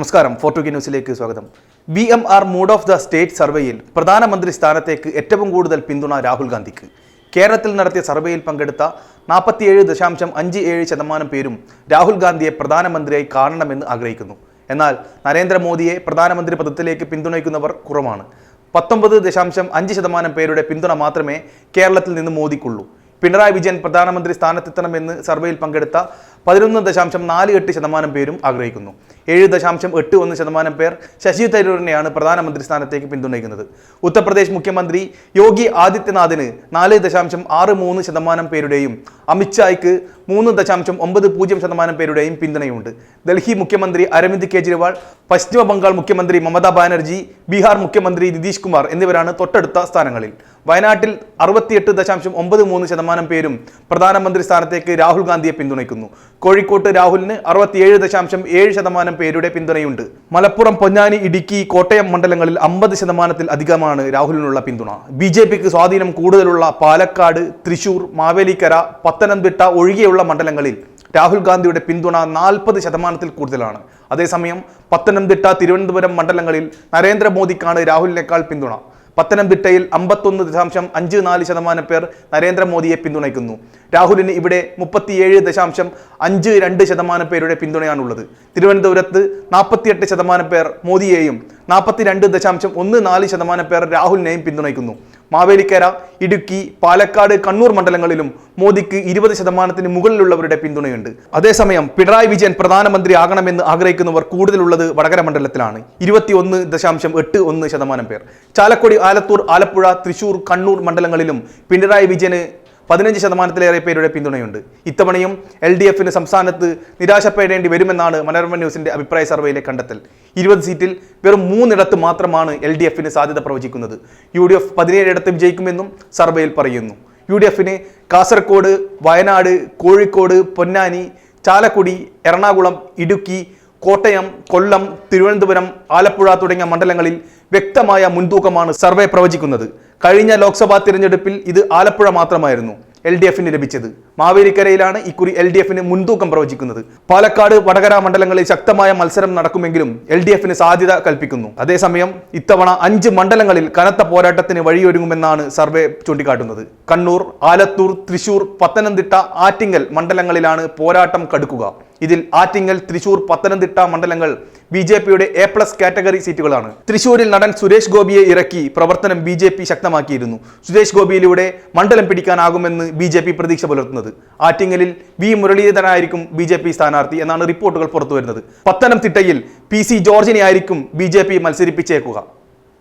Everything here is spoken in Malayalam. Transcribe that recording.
നമസ്കാരം ഫോർട്ടു കെ ന്യൂസിലേക്ക് സ്വാഗതം. B M R mood of the state സർവേയിൽ പ്രധാനമന്ത്രി സ്ഥാനത്തേക്ക് ഏറ്റവും കൂടുതൽ പിന്തുണ രാഹുൽ ഗാന്ധിക്ക്. കേരളത്തിൽ നടത്തിയ സർവേയിൽ പങ്കെടുത്ത നാൽപ്പത്തിയേഴ് ദശാംശം അഞ്ച് ഏഴ് ശതമാനം പേരും രാഹുൽ ഗാന്ധിയെ പ്രധാനമന്ത്രിയായി കാണണമെന്ന് ആഗ്രഹിക്കുന്നു. എന്നാൽ നരേന്ദ്രമോദിയെ പ്രധാനമന്ത്രി പദത്തിലേക്ക് പിന്തുണയ്ക്കുന്നവർ കുറവാണ്. പത്തൊമ്പത് ദശാംശം അഞ്ച് ശതമാനം പേരുടെ പിന്തുണ മാത്രമേ കേരളത്തിൽ നിന്ന് മോദിക്കുള്ളൂ. പിണറായി വിജയൻ പ്രധാനമന്ത്രി സ്ഥാനത്തെത്തണമെന്ന് സർവേയിൽ പങ്കെടുത്ത പതിനൊന്ന് ദശാംശം നാല് എട്ട് ശതമാനം പേരും ആഗ്രഹിക്കുന്നു. ഏഴ് ദശാംശം എട്ട് ഒന്ന് ശതമാനം പേർ ശശി തരൂരിനെയാണ് പ്രധാനമന്ത്രി സ്ഥാനത്തേക്ക് പിന്തുണയ്ക്കുന്നത്. ഉത്തർപ്രദേശ് മുഖ്യമന്ത്രി യോഗി ആദിത്യനാഥിന് നാല് ദശാംശം ആറ് മൂന്ന് ശതമാനം പേരുടെയും അമിത്ഷായ്ക്ക് മൂന്ന് ദശാംശം ഒമ്പത് പൂജ്യം ശതമാനം പേരുടെയും പിന്തുണയുണ്ട്. ഡൽഹി മുഖ്യമന്ത്രി അരവിന്ദ് കെജ്രിവാൾ പശ്ചിമ ബംഗാൾ മുഖ്യമന്ത്രി മമതാ ബാനർജി ബീഹാർ മുഖ്യമന്ത്രി നിതീഷ് കുമാർ എന്നിവരാണ് തൊട്ടടുത്ത സ്ഥാനങ്ങളിൽ. വയനാട്ടിൽ അറുപത്തിയെട്ട് ദശാംശം ഒമ്പത് മൂന്ന് ശതമാനം പേരും പ്രധാനമന്ത്രി സ്ഥാനത്തേക്ക് രാഹുൽ ഗാന്ധിയെ പിന്തുണയ്ക്കുന്നു. കോഴിക്കോട്ട് രാഹുലിന് അറുപത്തിയേഴ് ദശാംശം ഏഴ് ശതമാനം പേരുടെ പിന്തുണയുണ്ട്. മലപ്പുറം പൊന്നാനി ഇടുക്കി കോട്ടയം മണ്ഡലങ്ങളിൽ അമ്പത് ശതമാനത്തിൽ അധികമാണ് രാഹുലിനുള്ള പിന്തുണ. ബി ജെ പിക്ക് സ്വാധീനം കൂടുതലുള്ള പാലക്കാട് തൃശൂർ മാവേലിക്കര പത്തനംതിട്ട ഒഴികെയുള്ള മണ്ഡലങ്ങളിൽ രാഹുൽ ഗാന്ധിയുടെ പിന്തുണ നാൽപ്പത് ശതമാനത്തിൽ കൂടുതലാണ്. അതേസമയം പത്തനംതിട്ട തിരുവനന്തപുരം മണ്ഡലങ്ങളിൽ നരേന്ദ്രമോദിക്കാണ് രാഹുലിനേക്കാൾ പിന്തുണ. പത്തനംതിട്ടയിൽ അമ്പത്തൊന്ന് ദശാംശം അഞ്ച് നാല് ശതമാനം പേർ നരേന്ദ്രമോദിയെ പിന്തുണയ്ക്കുന്നു. രാഹുലിന് ഇവിടെ മുപ്പത്തിയേഴ് ദശാംശം അഞ്ച് രണ്ട് ശതമാനം പേരുടെ പിന്തുണയാണുള്ളത്. തിരുവനന്തപുരത്ത് നാൽപ്പത്തിയെട്ട് ശതമാനം പേർ മോദിയെയും നാൽപ്പത്തിരണ്ട് ദശാംശം ഒന്ന് നാല് ശതമാനം പേർ രാഹുലിനെയും പിന്തുണയ്ക്കുന്നു. മാവേലിക്കര ഇടുക്കി പാലക്കാട് കണ്ണൂർ മണ്ഡലങ്ങളിലും മോദിക്ക് ഇരുപത് ശതമാനത്തിന് മുകളിലുള്ളവരുടെ പിന്തുണയുണ്ട്. അതേസമയം പിണറായി വിജയൻ പ്രധാനമന്ത്രി ആകണമെന്ന് ആഗ്രഹിക്കുന്നവർ കൂടുതലുള്ളത് വടകര മണ്ഡലത്തിലാണ്. ഇരുപത്തിയൊന്ന് ദശാംശം എട്ട് ഒന്ന് ശതമാനം പേർ. ചാലക്കുടി ആലത്തൂർ ആലപ്പുഴ തൃശൂർ കണ്ണൂർ മണ്ഡലങ്ങളിലും പിണറായി വിജയന് പതിനഞ്ച് ശതമാനത്തിലേറെ പേരുടെ പിന്തുണയുണ്ട്. ഇത്തവണയും എൽ ഡി എഫിന് സംസ്ഥാനത്ത് നിരാശപ്പെടേണ്ടി വരുമെന്നാണ് മനോരമ ന്യൂസിന്റെ അഭിപ്രായ സർവേയിലെ കണ്ടെത്തൽ. ഇരുപത് സീറ്റിൽ വെറും മൂന്നിടത്ത് മാത്രമാണ് എൽ ഡി എഫിന് സാധ്യത പ്രവചിക്കുന്നത്. യു ഡി എഫ് പതിനേഴിടത്ത് വിജയിക്കുമെന്നും സർവേയിൽ പറയുന്നു. യു ഡി എഫിന് കാസർഗോഡ് വയനാട് കോഴിക്കോട് പൊന്നാനി ചാലക്കുടി എറണാകുളം ഇടുക്കി കോട്ടയം കൊല്ലം തിരുവനന്തപുരം ആലപ്പുഴ തുടങ്ങിയ മണ്ഡലങ്ങളിൽ വ്യക്തമായ മുൻതൂക്കമാണ് സർവേ പ്രവചിക്കുന്നത്. കഴിഞ്ഞ ലോക്സഭാ തിരഞ്ഞെടുപ്പിൽ ഇത് ആലപ്പുഴ മാത്രമായിരുന്നു. എൽ ലഭിച്ചത്. മാവേലിക്കരയിലാണ് ഇക്കുറി എൽ ഡി എഫിന് മുൻതൂക്കം പ്രവചിക്കുന്നത്. പാലക്കാട് വടകര മണ്ഡലങ്ങളിൽ ശക്തമായ മത്സരം നടക്കുമെങ്കിലും എൽ ഡി എഫിന് സാധ്യത കൽപ്പിക്കുന്നു. അതേസമയം ഇത്തവണ അഞ്ച് മണ്ഡലങ്ങളിൽ കനത്ത പോരാട്ടത്തിന് വഴിയൊരുങ്ങുമെന്നാണ് സർവേ ചൂണ്ടിക്കാട്ടുന്നത്. കണ്ണൂർ ആലത്തൂർ തൃശൂർ പത്തനംതിട്ട ആറ്റിങ്ങൽ മണ്ഡലങ്ങളിലാണ് പോരാട്ടം കടുക്കുക. ഇതിൽ ആറ്റിങ്ങൽ തൃശൂർ പത്തനംതിട്ട മണ്ഡലങ്ങൾ ബി ജെ പിയുടെ എ പ്ലസ് കാറ്റഗറി സീറ്റുകളാണ്. തൃശൂരിൽ നടൻ സുരേഷ് ഗോപിയെ ഇറക്കി പ്രവർത്തനം ബി ജെ പി ശക്തമാക്കിയിരുന്നു. സുരേഷ് ഗോപിയിലൂടെ മണ്ഡലം പിടിക്കാനാകുമെന്ന് ബി ജെ പി പ്രതീക്ഷ പുലർത്തുന്നത്. ആറ്റിങ്ങലിൽ വി മുരളീധരനായിരിക്കും ബി ജെ പി സ്ഥാനാർത്ഥി എന്നാണ് റിപ്പോർട്ടുകൾ പുറത്തു വരുന്നത് പത്തനംതിട്ടയിൽ പി സി ജോർജിനെ ആയിരിക്കും ബി ജെ പി മത്സരിപ്പിച്ചേക്കുക.